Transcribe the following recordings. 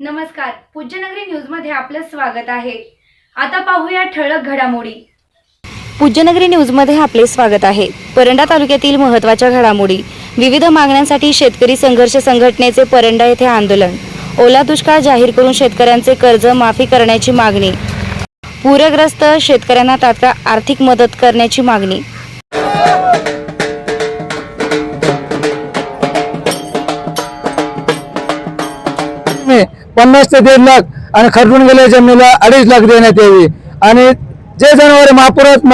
नमस्कार. पूज्यनगरी न्यूजमध्ये आपलं स्वागत आहे. आता पाहूया ठळक घडामोडी. पूज्यनगरी न्यूजमध्ये आपले स्वागत आहे. परंडा तालुक्यातील महत्त्वाच्या घडामोडी. विविध मागण्यांसाठी शेतकरी संघर्ष संघटनेचे परंडा येथे आंदोलन. ओला दुष्काळ जाहीर करून शेतकऱ्यांचे कर्ज माफी करण्याची मागणी. पूरग्रस्त शेतकऱ्यांना तात्काळ आर्थिक मदत करण्याची मागणी. पन्नास ते दीड लाख आणि खर्चून गेल्या जमिनीला अडीच लाख देण्यात यावी. आणि जे जनावर महापुरात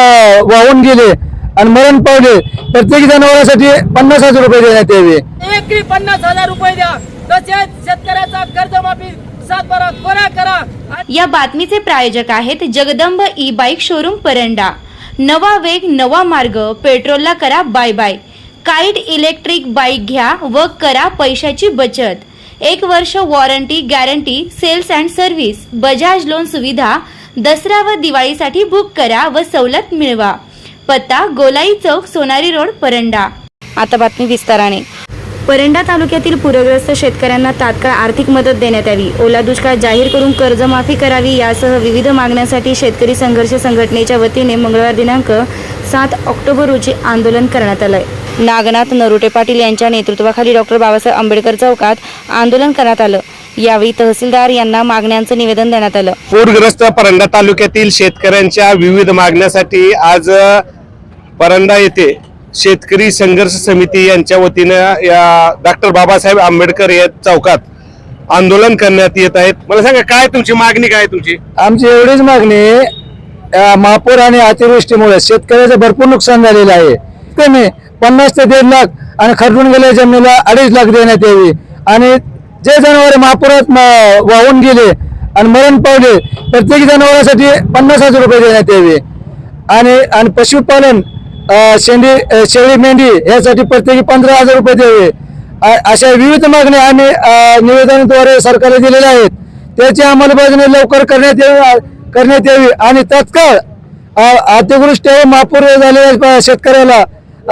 वाहून गेले आणि मरण पावले प्रत्येक जनावरांसाठी पन्नास हजार रुपये देण्यात यावे. एकरी पन्नास हजार रुपये द्या. तसेच शेतकऱ्याचा कर्जमाफी या बातमीचे प्रायोजक आहेत Jagdamb E bike showroom Paranda. नवा वेग नवा मार्ग पेट्रोलला करा bye bye. Kite electric bike घ्या व करा पैशाची बचत. एक वर्ष warranty guarantee sales and service Bajaj loan सुविधा दसरा व दिवाळीसाठी बुक करा व सवलत मिळवा. पत्ता गोलाई चौक सोनारी रोड परंडा. आता बातमी विस्ताराने. परंडा तालुक्यातील पूरग्रस्त शेतकऱ्यांना तात्काळ आर्थिक मदत देण्यात यावी. ओला दुष्काळ जाहीर करून कर्जमाफी करावी यासह विविध मागण्यांसाठी शेतकरी संघर्ष संघटनेच्या वतीने मंगळवार दिनांक सात ऑक्टोबर रोजी आंदोलन करण्यात आलं आहे नागनाथ नरोटे पाटील यांच्या नेतृत्वाखाली डॉक्टर बाबासाहेब आंबेडकर चौकात आंदोलन करण्यात आलं. यावेळी तहसीलदार यांना मागण्यांचं निवेदन देण्यात आलं. पूरग्रस्त परंडा तालुक्यातील शेतकऱ्यांच्या विविध मागण्यासाठी आज परंडा येथे शेतकरी संघर्ष समिती यांच्या वतीनं या डॉक्टर बाबासाहेब आंबेडकर या चौकात आंदोलन करण्यात येत आहेत. मला सांगा काय तुमची मागणी काय तुमची? आमची एवढीच मागणी महापूर आणि अतिवृष्टीमुळे शेतकऱ्याचं भरपूर नुकसान झालेलं आहे. ते मी पन्नास ते दीड लाख आणि खरडून गेल्या जमिनीला अडीच लाख देण्यात यावी. आणि जे जनावर महापुरात वाहून गेले आणि मरण पावले प्रत्येक जनावरांसाठी पन्नास हजार रुपये देण्यात यावे. आणि आणि पशुपालन शेंडी शेळी मेंढी यासाठी प्रत्येकी पंधरा हजार रुपये द्यावे. अशा विविध मागण्या आम्ही निवेदनाद्वारे सरकारला दिलेल्या आहेत. त्याची अंमलबजावणी लवकर करण्यात यावी करण्यात यावी. आणि तत्काळ अतिवृष्टी महापूर झालेल्या शेतकऱ्याला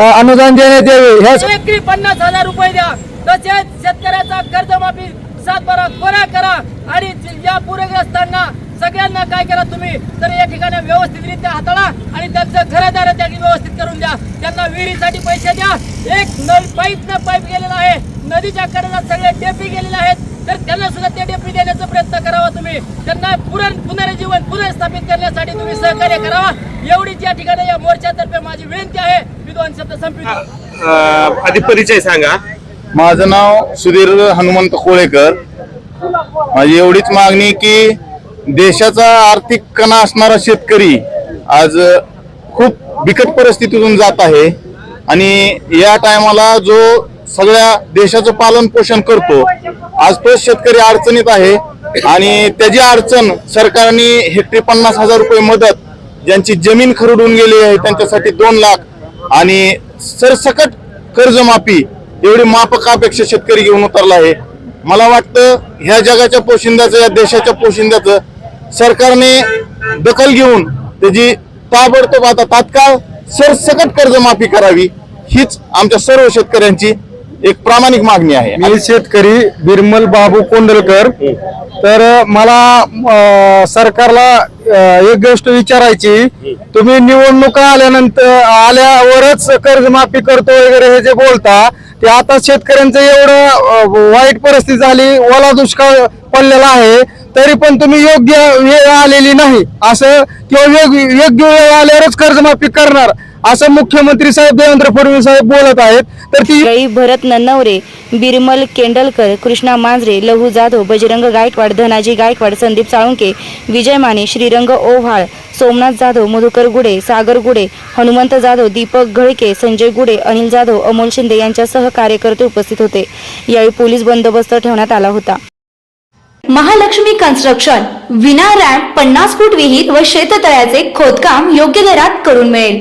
अनुदान देण्यात यावे. एकरी पन्नास हजार रुपये द्या. तसेच शेतकऱ्याचा कर्जमाफी सातबारा त्वरा करा. आणि या पूरग्रस्तांना सगळ्यांना काय करा तुम्ही? तर या ठिकाणी व्यवस्थितरित्या हाताळा आणि त्यांचं घरदार त्यांनी व्यवस्थित करून द्या. त्यांना विहिरीसाठी पैसे द्या. एक नळ पाईप न पाईप गेलेला आहे. नदीच्या कडेला सगळे डेपी गेलेले आहेत. तर त्यांना सुद्धा ते डेपी देण्याचा प्रयत्न करावा तुम्ही. त्यांना पुनर पुनर्जीवन पुनर्स्थापित करण्यासाठी तुम्ही सहकार्य करावा. एवढीच या ठिकाणी या मोर्चातर्फे माझी विनंती आहे. विद्वान शब्द संपित. आधी परिचय सांगा. माझं नाव सुधीर हनुमंत कोळेकर. माझी एवढीच मागणी की देशाचा आर्थिक कणा असणारा शेतकरी आज खूप बिकट परिस्थितीतून जात आहे आणि या टायमाला जो सगळ्या देशाचं पालन पोषण करतो आज तो शेतकरी अडचणीत आहे आणि त्याची अडचण सरकारने हेक्टरी पन्नास हजार रुपये मदत ज्यांची जमीन खरडून गेली आहे त्यांच्यासाठी दोन लाख. आणि सरसकट कर्जमाफी एवढी मापकापेक्षा शेतकरी घेऊन उतरला आहे. मला वाटतं ह्या जगाच्या पोशिंद्याचं या देशाच्या पोशिंद्याचं सरकारने दखल घेऊन त्याची ताबडतोब आता तात्काळ सरसकट कर्जमाफी करावी हीच आमच्या सर्व शेतकऱ्यांची एक प्रामाणिक मागणी आहे. मी शेतकरी बिरमल बाबू कोंडलकर. तर मला सरकारला एक गोष्ट विचारायची. तुम्ही निवडणुका आल्यानंतर आल्यावरच कर्जमाफी करतो वगैरे हे जे बोलता ते आता शेतकऱ्यांचं एवढं वाईट परिस्थिती झाली ओला दुष्काळ पडलेला आहे तरी पण तुम्ही योग्य वेळ आलेली नाही. असं किंवा योग्य वेळ आल्यावरच कर्जमाफी करणार. असं मुख्यमंत्री साहेब देवेंद्र फडणवीस साहेब बोलत आहेत तर ती भरत नन्नवरे बिरमल केंडलकर कृष्णा मांजरे लहू जाधव बजरंग गायकवाड धनाजी गायकवाड संदीप साळुंके विजय माने श्रीरंग ओव्हाळ सोमनाथ जाधव मधुकर गुडे सागर गुडे हनुमंत जाधव दीपक घळके संजय गुडे अनिल जाधव अमोल शिंदे यांच्यासह कार्यकर्ते उपस्थित होते. यावेळी पोलीस बंदोबस्त ठेवण्यात आला होता. महालक्ष्मी कन्स्ट्रक्शन विना रॅम्प पन्नास फूट विहीर व शेततळ्याचे खोदकाम योग्य दरात करून मिळेल.